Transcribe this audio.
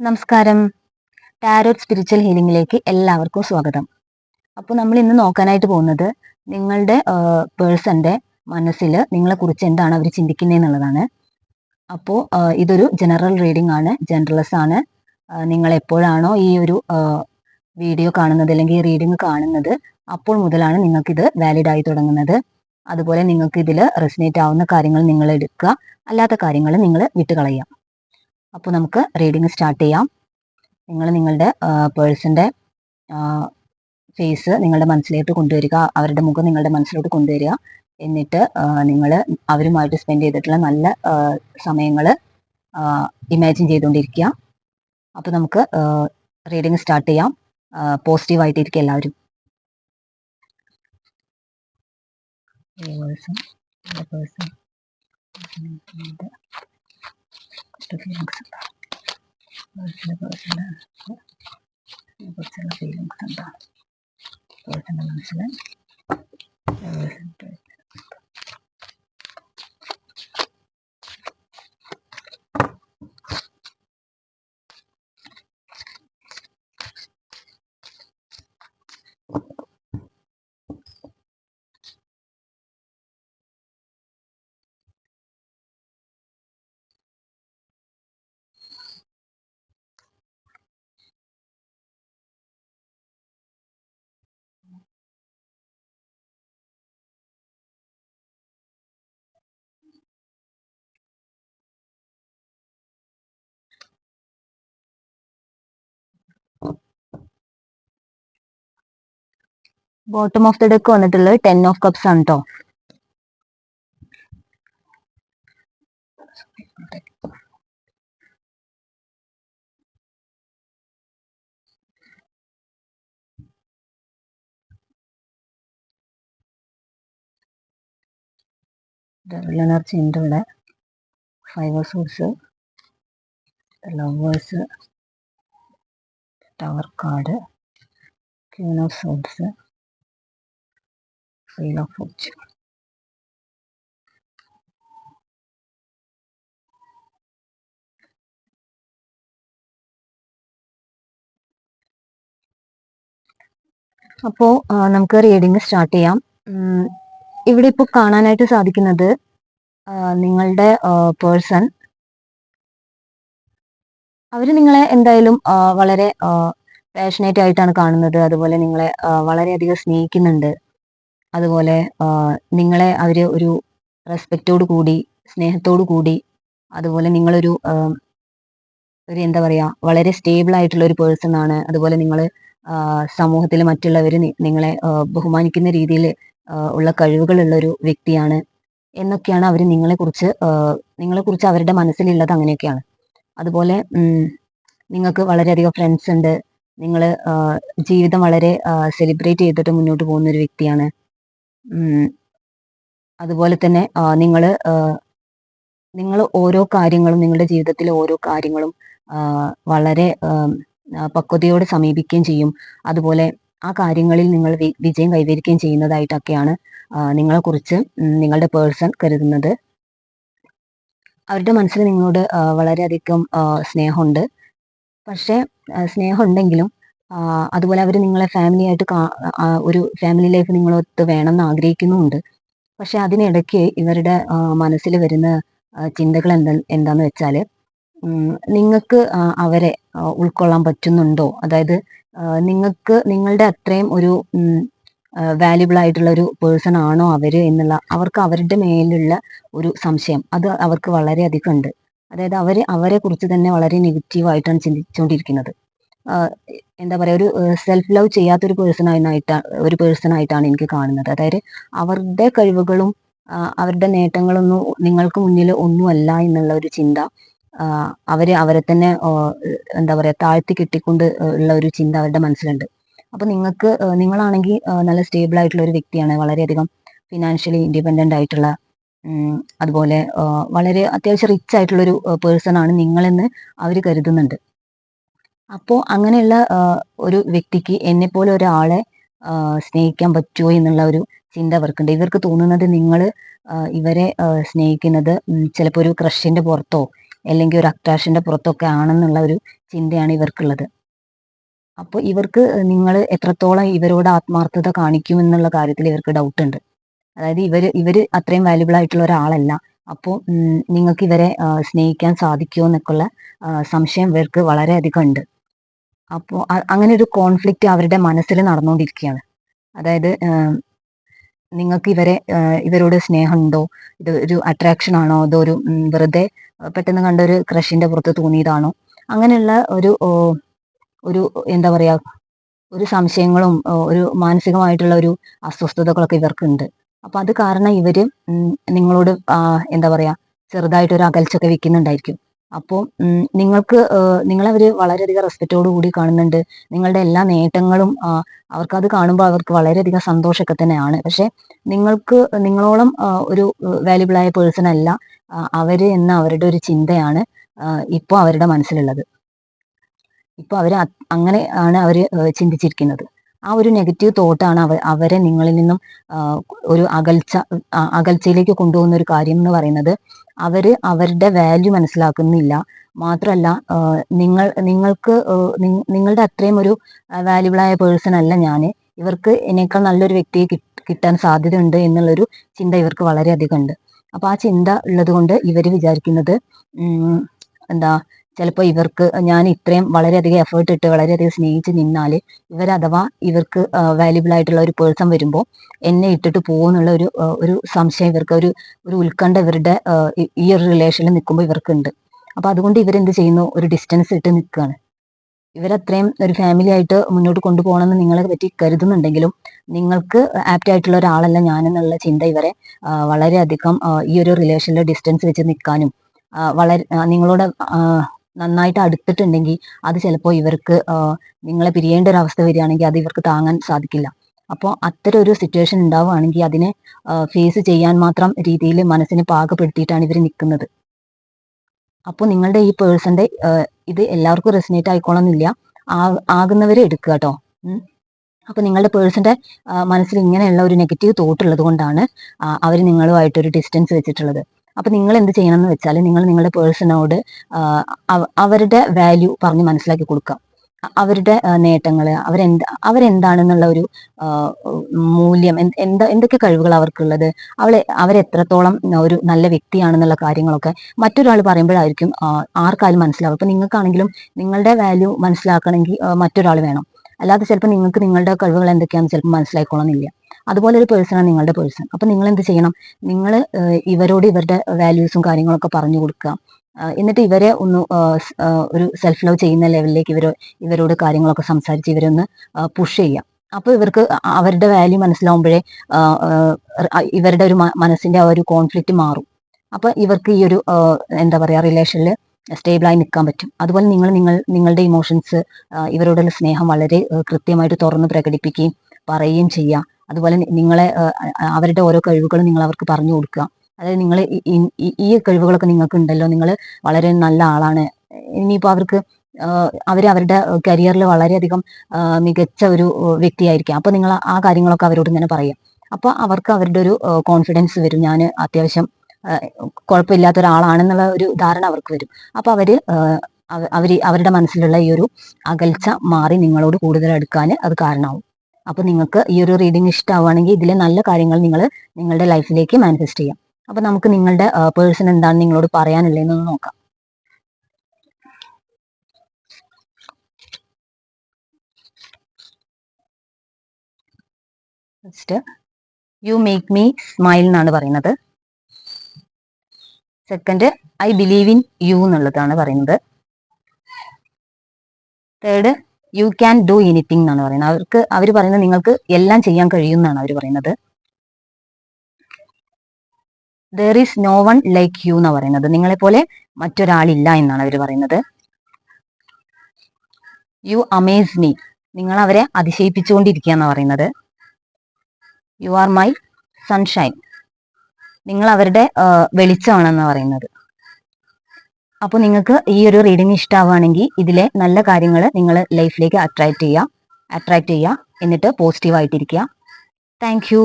നമസ്കാരം. Tarot spiritual ഹീലിംഗിലേക്ക് എല്ലാവർക്കും സ്വാഗതം. അപ്പോൾ നമ്മൾ ഇന്ന് നോക്കാനായിട്ട് പോകുന്നത് നിങ്ങളുടെ പേഴ്സന്റെ മനസ്സിൽ നിങ്ങളെക്കുറിച്ച് എന്താണ് അവർ ചിന്തിക്കുന്നത് എന്നുള്ളതാണ് അപ്പോൾ ഇതൊരു ജനറൽ റീഡിംഗ് ആണ്. ജനറലസ് ആണ്. നിങ്ങൾ എപ്പോഴാണോ ഈ ഒരു വീഡിയോ കാണുന്നത് അല്ലെങ്കിൽ റീഡിംഗ് കാണുന്നത് അപ്പോൾ മുതലാണ് നിങ്ങൾക്കിത് വാലിഡ് ആയി തുടങ്ങുന്നത്. അതുപോലെ നിങ്ങൾക്ക് ഇതിൽ റെസിനേറ്റ് ആവുന്ന കാര്യങ്ങൾ നിങ്ങൾ എടുക്കുക. അല്ലാത്ത കാര്യങ്ങൾ നിങ്ങൾ വിട്ടുകളയാം അപ്പോൾ നമുക്ക് റീഡിങ് സ്റ്റാർട്ട് ചെയ്യാം. നിങ്ങൾ നിങ്ങളുടെ പേഴ്സന്റെ ഫേസ് നിങ്ങളുടെ മനസ്സിലേക്ക് കൊണ്ടുവരിക. അവരുടെ മുഖം നിങ്ങളുടെ മനസ്സിലോട്ട് കൊണ്ടുവരിക. എന്നിട്ട് നിങ്ങൾ അവരുമായിട്ട് സ്പെൻഡ് ചെയ്തിട്ടുള്ള നല്ല സമയങ്ങൾ ഇമാജിൻ ചെയ്തുകൊണ്ടിരിക്കുക. അപ്പോൾ നമുക്ക് റീഡിങ് സ്റ്റാർട്ട് ചെയ്യാം. പോസിറ്റീവായിട്ടിരിക്കുക എല്ലാവരും. പേഴ്സൺ ഫീലിങ്സ് അതുപോലെ കുറച്ചുള്ള കുറിച്ചുള്ള ഫീലിങ്സ് അതുപോലെ തന്നെ മനസ്സിൽ ബോട്ടം ഓഫ് ദ ഡെക്ക് വന്നിട്ടുള്ളത് ടെൻ ഓഫ് കപ്സ് ആണ് കേട്ടോ ഡബിൾ എനർജി ഉണ്ട് ഇവിടെ five swords lovers tower card queen of Wheel of Fortune. അപ്പോൾ നമുക്ക് റീഡിങ് സ്റ്റാർട്ട് ചെയ്യാം. ഇവിടെ ഇപ്പോൾ കാണാനായിട്ട് സാധിക്കുന്നത് നിങ്ങളുടെ പേഴ്സൺ അവർ നിങ്ങളെ എന്തായാലും വളരെ പാഷനേറ്റ് ആയിട്ടാണ് കാണുന്നത്. അതുപോലെ നിങ്ങളെ വളരെയധികം സ്നേഹിക്കുന്നുണ്ട്. അതുപോലെ നിങ്ങളെ അവർ ഒരു റെസ്പെക്റ്റോട് കൂടി സ്നേഹത്തോടു കൂടി അതുപോലെ നിങ്ങളൊരു ഒരു എന്താ പറയുക വളരെ സ്റ്റേബിൾ ആയിട്ടുള്ള ഒരു പേഴ്സൺ ആണ്. അതുപോലെ നിങ്ങൾ സമൂഹത്തിൽ മറ്റുള്ളവർ നിങ്ങളെ ബഹുമാനിക്കുന്ന രീതിയിൽ ഉള്ള കഴിവുകളുള്ള ഒരു വ്യക്തിയാണ് എന്നൊക്കെയാണ് അവർ നിങ്ങളെ കുറിച്ച് നിങ്ങളെ കുറിച്ച് അവരുടെ മനസ്സിലുള്ളത് അങ്ങനെയൊക്കെയാണ്. അതുപോലെ നിങ്ങൾക്ക് വളരെയധികം ഫ്രണ്ട്സ് ഉണ്ട്. നിങ്ങൾ ജീവിതം വളരെ സെലിബ്രേറ്റ് ചെയ്തിട്ട് മുന്നോട്ട് പോകുന്ന ഒരു വ്യക്തിയാണ്. അതുപോലെ തന്നെ നിങ്ങൾ നിങ്ങൾ ഓരോ കാര്യങ്ങളും നിങ്ങളുടെ ജീവിതത്തിലെ ഓരോ കാര്യങ്ങളും വളരെ പക്വതയോടെ സമീപിക്കുകയും ചെയ്യും. അതുപോലെ ആ കാര്യങ്ങളിൽ നിങ്ങൾ വിജയം കൈവരിക്കുകയും ചെയ്യുന്നതായിട്ടൊക്കെയാണ് നിങ്ങളെക്കുറിച്ച് നിങ്ങളുടെ പേഴ്സൺ കരുതുന്നത്. അവരുടെ മനസ്സിൽ നിങ്ങളോട് വളരെയധികം സ്നേഹമുണ്ട്. പക്ഷേ സ്നേഹമുണ്ടെങ്കിലും അതുപോലെ അവർ നിങ്ങളെ ഫാമിലി ആയിട്ട് ഒരു ഫാമിലി ലൈഫ് നിങ്ങളൊത്ത് വേണം എന്ന് ആഗ്രഹിക്കുന്നുമുണ്ട് പക്ഷെ അതിനിടയ്ക്ക് ഇവരുടെ മനസ്സിൽ വരുന്ന ചിന്തകൾ എന്താ എന്താന്ന് വെച്ചാൽ നിങ്ങൾക്ക് അവരെ ഉൾക്കൊള്ളാൻ പറ്റുന്നുണ്ടോ? അതായത് നിങ്ങൾക്ക് നിങ്ങളുടെ അത്രയും ഒരു വാല്യുബിൾ ആയിട്ടുള്ള ഒരു പേഴ്സൺ ആണോ അവർ എന്നുള്ള അവർക്ക് അവരുടെ മേലുള്ള ഒരു സംശയം. അത് അവർക്ക് വളരെയധികം ഉണ്ട്. അതായത് അവർ അവരെ കുറിച്ച് തന്നെ വളരെ നെഗറ്റീവായിട്ടാണ് ചിന്തിച്ചുകൊണ്ടിരിക്കുന്നത് എന്താ പറയാ ഒരു സെൽഫ് ലവ് ചെയ്യാത്ത ഒരു പേഴ്സൺ ആയിട്ട് ഒരു പേഴ്സൺ ആയിട്ടാണ് എനിക്ക് കാണുന്നത്. അതായത് അവരുടെ കഴിവുകളും അവരുടെ നേട്ടങ്ങളൊന്നും നിങ്ങൾക്ക് മുന്നിൽ ഒന്നുമല്ല എന്നുള്ള ഒരു ചിന്ത അവർ അവരെ തന്നെ എന്താ പറയാ താഴ്ത്തി കെട്ടിക്കൊണ്ട് ഉള്ള ഒരു ചിന്ത അവരുടെ മനസ്സിലുണ്ട്. അപ്പൊ നിങ്ങൾക്ക് നിങ്ങളാണെങ്കിൽ നല്ല സ്റ്റേബിൾ ആയിട്ടുള്ള ഒരു വ്യക്തിയാണ് വളരെയധികം ഫിനാൻഷ്യലി ഇൻഡിപെൻഡന്റ് ആയിട്ടുള്ള അതുപോലെ വളരെ അത്യാവശ്യം റിച്ച് ആയിട്ടുള്ള ഒരു പേഴ്സൺ ആണ് നിങ്ങളെന്ന് അവർ കരുതുന്നുണ്ട്. അപ്പോൾ അങ്ങനെയുള്ള ഒരു വ്യക്തിക്ക് എന്നെ പോലെ ഒരാളെ സ്നേഹിക്കാൻ പറ്റുമോ എന്നുള്ള ഒരു ചിന്ത അവർക്കുണ്ട്. ഇവർക്ക് തോന്നുന്നത് നിങ്ങൾ ഇവരെ സ്നേഹിക്കുന്നത് ചിലപ്പോൾ ഒരു ക്രഷിന്റെ പുറത്തോ അല്ലെങ്കിൽ ഒരു അട്രാക്ഷന്റെ പുറത്തോ ഒക്കെ ആണെന്നുള്ള ഒരു ചിന്തയാണ് ഇവർക്കുള്ളത്. അപ്പോൾ ഇവർക്ക് നിങ്ങൾ എത്രത്തോളം ഇവരോട് ആത്മാർത്ഥത കാണിക്കും എന്നുള്ള കാര്യത്തിൽ ഇവർക്ക് ഡൗട്ട് ഉണ്ട് അതായത് ഇവർ ഇവർ അത്രയും വാല്യുബിൾ ആയിട്ടുള്ള ഒരാളല്ല. അപ്പോൾ നിങ്ങൾക്ക് ഇവരെ സ്നേഹിക്കാൻ സാധിക്കുമോ എന്നൊക്കെയുള്ള സംശയം ഇവർക്ക് വളരെയധികം ഉണ്ട്. അപ്പോൾ അങ്ങനെ ഒരു കോൺഫ്ലിക്റ്റ് അവരുടെ മനസ്സിൽ നടന്നുകൊണ്ടിരിക്കുകയാണ് അതായത് നിങ്ങൾക്ക് ഇവരെ ഇവരോട് സ്നേഹമുണ്ടോ? ഇത് ഒരു അട്രാക്ഷൻ ആണോ? അതോ ഒരു വെറുതെ പെട്ടെന്ന് കണ്ട ഒരു ക്രഷിന്റെ പുറത്ത് തോന്നിയതാണോ? അങ്ങനെയുള്ള ഒരു ഒരു എന്താ പറയാ ഒരു സംശയങ്ങളും ഒരു മാനസികമായിട്ടുള്ള ഒരു അസ്വസ്ഥതകളൊക്കെ ഇവർക്കുണ്ട്. അപ്പൊ അത് കാരണം ഇവർ നിങ്ങളോട് എന്താ പറയാ ചെറുതായിട്ടൊരു അകൽച്ചൊക്കെ വെക്കുന്നുണ്ടായിരിക്കും. അപ്പോൾ നിങ്ങൾക്ക് നിങ്ങളെ നിങ്ങളവര് വളരെയധികം റെസ്പെക്റ്റോട് കൂടി കാണുന്നുണ്ട്. നിങ്ങളുടെ എല്ലാ നേട്ടങ്ങളും അവർക്കത് കാണുമ്പോൾ അവർക്ക് വളരെയധികം സന്തോഷമൊക്കെ തന്നെയാണ്. പക്ഷെ നിങ്ങൾക്ക് നിങ്ങളോളം ഒരു വാല്യുബിൾ ആയ പേഴ്സൺ അല്ല അവർ എന്ന അവരുടെ ഒരു ചിന്തയാണ് ഇപ്പോൾ അവരുടെ മനസ്സിലുള്ളത്. ഇപ്പൊ അവർ അങ്ങനെ ആണ് അവർ ചിന്തിച്ചിരിക്കുന്നത്. ആ ഒരു നെഗറ്റീവ് തോട്ടാണ് അവ അവരെ നിങ്ങളിൽ നിന്നും ഒരു അകൽച്ച അകൽച്ചയിലേക്ക് കൊണ്ടുപോകുന്ന ഒരു കാര്യം എന്ന് പറയുന്നത് അവർ അവരുടെ വാല്യൂ മനസ്സിലാക്കുന്നില്ല. മാത്രമല്ല നിങ്ങൾ നിങ്ങൾക്ക് നിങ്ങളുടെ അത്രയും ഒരു വാല്യുബിളായ പേഴ്സൺ അല്ല ഞാൻ. ഇവർക്ക് എന്നേക്കാൾ നല്ലൊരു വ്യക്തിയെ കിട്ടാൻ സാധ്യതയുണ്ട് എന്നുള്ളൊരു ചിന്ത ഇവർക്ക് വളരെയധികം ഉണ്ട്. അപ്പൊ ആ ചിന്ത ഉള്ളത് കൊണ്ട് ഇവർ വിചാരിക്കുന്നത് എന്താ ചിലപ്പോൾ ഇവർക്ക് ഞാൻ ഇത്രയും വളരെയധികം എഫേർട്ട് ഇട്ട് വളരെയധികം സ്നേഹിച്ച് നിന്നാൽ ഇവർ അഥവാ ഇവർക്ക് വാല്യുബിൾ ആയിട്ടുള്ള ഒരു പേഴ്സൺ വരുമ്പോൾ എന്നെ ഇട്ടിട്ട് പോകുന്നുള്ള ഒരു ഒരു സംശയം ഇവർക്ക് ഒരു ഒരു ഉത്കണ്ഠ ഇവരുടെ ഈ- ഒരു റിലേഷനിൽ നിൽക്കുമ്പോൾ ഇവർക്കുണ്ട്. അപ്പൊ അതുകൊണ്ട് ഇവരെന്ത് ചെയ്യുന്നു? ഒരു ഡിസ്റ്റൻസ് ഇട്ട് നിൽക്കുകയാണ് ഇവരത്രയും ഒരു ഫാമിലി ആയിട്ട് മുന്നോട്ട് കൊണ്ടുപോകണമെന്ന് നിങ്ങളെ പറ്റി കരുതുന്നുണ്ടെങ്കിലും നിങ്ങൾക്ക് ആപ്റ്റ് ആയിട്ടുള്ള ഒരാളല്ല ഞാനെന്നുള്ള ചിന്ത ഇവരെ വളരെയധികം ഈ ഒരു റിലേഷനിൽ ഡിസ്റ്റൻസ് വെച്ച് നിൽക്കാനും വളരെ നിങ്ങളോട് നന്നായിട്ട് അടുത്തിട്ടുണ്ടെങ്കിൽ അത് ചിലപ്പോൾ ഇവർക്ക് നിങ്ങളെ പിരിയേണ്ട ഒരു അവസ്ഥ വരികയാണെങ്കിൽ അത് ഇവർക്ക് താങ്ങാൻ സാധിക്കില്ല. അപ്പോൾ അത്തരം ഒരു സിറ്റുവേഷൻ ഉണ്ടാവുകയാണെങ്കിൽ അതിനെ ഫേസ് ചെയ്യാൻ മാത്രം രീതിയിൽ മനസ്സിനെ പാകപ്പെടുത്തിയിട്ടാണ് ഇവർ നിൽക്കുന്നത്. അപ്പോൾ നിങ്ങളുടെ ഈ പേഴ്സന്റെ ഇത് എല്ലാവർക്കും റെസിനേറ്റ് ആയിക്കോളന്നില്ല. ആകുന്നവരെ എടുക്കുക കേട്ടോ. അപ്പൊ നിങ്ങളുടെ പേഴ്സന്റെ മനസ്സിൽ ഇങ്ങനെയുള്ള ഒരു നെഗറ്റീവ് തോട്ട് ഉള്ളത് കൊണ്ടാണ് അവർ നിങ്ങളുമായിട്ട് ഒരു ഡിസ്റ്റൻസ് വെച്ചിട്ടുള്ളത്. അപ്പൊ നിങ്ങൾ എന്ത് ചെയ്യണം എന്ന് വെച്ചാൽ നിങ്ങൾ നിങ്ങളുടെ പേഴ്സണോട് അവരുടെ വാല്യൂ പറഞ്ഞ് മനസ്സിലാക്കി കൊടുക്കാം അവരുടെ നേട്ടങ്ങൾ അവരെന്ത് അവരെന്താണെന്നുള്ള ഒരു മൂല്യം എന്താ എന്തൊക്കെ കഴിവുകൾ അവർക്കുള്ളത് അവളെ അവരെത്രത്തോളം ഒരു നല്ല വ്യക്തിയാണെന്നുള്ള കാര്യങ്ങളൊക്കെ മറ്റൊരാൾ പറയുമ്പോഴായിരിക്കും ആർക്കാലും മനസ്സിലാവും. അപ്പൊ നിങ്ങൾക്കാണെങ്കിലും നിങ്ങളുടെ വാല്യൂ മനസ്സിലാക്കണമെങ്കിൽ മറ്റൊരാൾ വേണം. അല്ലാതെ ചിലപ്പോൾ നിങ്ങൾക്ക് നിങ്ങളുടെ കഴിവുകൾ എന്തൊക്കെയാണെന്ന് ചിലപ്പോൾ മനസ്സിലായിക്കോളന്നില്ല അതുപോലെ ഒരു പേഴ്സണാണ് നിങ്ങളുടെ പേഴ്സൺ അപ്പൊ നിങ്ങൾ എന്ത് ചെയ്യണം? നിങ്ങൾ ഇവരോട് ഇവരുടെ വാല്യൂസും കാര്യങ്ങളൊക്കെ പറഞ്ഞു കൊടുക്കുക. എന്നിട്ട് ഇവരെ ഒന്ന് ഒരു സെൽഫ് ലവ് ചെയ്യുന്ന ലെവലിലേക്ക് ഇവർ ഇവരോട് കാര്യങ്ങളൊക്കെ സംസാരിച്ച് ഇവരെ ഒന്ന് പുഷ് ചെയ്യാം അപ്പോൾ ഇവർക്ക് അവരുടെ വാല്യൂ മനസ്സിലാവുമ്പോഴേ ഇവരുടെ ഒരു മനസ്സിന്റെ ആ ഒരു കോൺഫ്ലിക്റ്റ് മാറും. അപ്പൊ ഇവർക്ക് ഈ ഒരു എന്താ പറയാ റിലേഷനിൽ സ്റ്റേബിളായി നിൽക്കാൻ പറ്റും. അതുപോലെ നിങ്ങൾ നിങ്ങൾ നിങ്ങളുടെ ഇമോഷൻസ് ഇവരോടുള്ള സ്നേഹം വളരെ കൃത്യമായിട്ട് തുറന്ന് പ്രകടിപ്പിക്കുകയും പറയുകയും ചെയ്യുക. അതുപോലെ നിങ്ങളെ അവരുടെ ഓരോ കഴിവുകളും നിങ്ങൾ അവർക്ക് പറഞ്ഞു കൊടുക്കുക. അതായത് നിങ്ങൾ ഈ കഴിവുകളൊക്കെ നിങ്ങൾക്ക് ഉണ്ടല്ലോ നിങ്ങൾ വളരെ നല്ല ആളാണ്. ഇനിയിപ്പോൾ അവർക്ക് അവർ അവരുടെ കരിയറിൽ വളരെയധികം മികച്ച ഒരു വ്യക്തിയായിരിക്കും. അപ്പോൾ നിങ്ങൾ ആ കാര്യങ്ങളൊക്കെ അവരോട് ഇങ്ങനെ പറയാം അപ്പോൾ അവർക്ക് അവരുടെ ഒരു കോൺഫിഡൻസ് വരും. ഞാൻ അത്യാവശ്യം കുഴപ്പമില്ലാത്ത ഒരാളാണെന്നുള്ള ഒരു ധാരണ അവർക്ക് വരും. അപ്പോൾ അവർ അവർ അവരുടെ മനസ്സിലുള്ള ഈ ഒരു അകൽച്ച മാറി നിങ്ങളോട് കൂടുതൽ അടുക്കാൻ അത് കാരണമാവും. അപ്പൊ നിങ്ങൾക്ക് ഈ ഒരു റീഡിംഗ് ഇഷ്ടമാവുകയാണെങ്കിൽ ഇതിലെ നല്ല കാര്യങ്ങൾ നിങ്ങൾ നിങ്ങളുടെ ലൈഫിലേക്ക് മാനിഫെസ്റ്റ് ചെയ്യാം. അപ്പൊ നമുക്ക് നിങ്ങളുടെ പേഴ്സൺ എന്താണ് നിങ്ങളോട് പറയാനുള്ളതെന്ന് നോക്കാം. First you make me smile എന്നാണ് പറയുന്നത്. Second I believe in you എന്നുള്ളതാണ് പറയുന്നത്. Third you can do anything എന്നാണ് പറയുന്നത്. അവർക്ക് അവർ പറയുന്നത് നിങ്ങൾക്ക് എല്ലാം ചെയ്യാൻ കഴിയും എന്നാണ് അവർ പറയുന്നത്. There is no one like you എന്നാണ് പറയുന്നത്. നിങ്ങളെ പോലെ മറ്റൊരാളില്ല എന്നാണ് അവർ പറയുന്നത്. യു അമേസ് മീ നിങ്ങൾ അവരെ അതിശയിപ്പിച്ചുകൊണ്ടിരിക്കുക എന്നാണ് പറയുന്നത്. യു ആർ മൈ സൺഷൈൻ നിങ്ങൾ അവരുടെ വെളിച്ചമാണെന്ന് പറയുന്നത്. അപ്പോൾ നിങ്ങൾക്ക് ഈ ഒരു റീഡിംഗ് ഇഷ്ടമാവുകയാണെങ്കിൽ ഇതിലെ നല്ല കാര്യങ്ങൾ നിങ്ങൾ ലൈഫിലേക്ക് അട്രാക്ട് ചെയ്യുക അട്രാക്ട് ചെയ്യുക എന്നിട്ട് പോസിറ്റീവ് ആയിട്ടിരിക്കുക. Thank you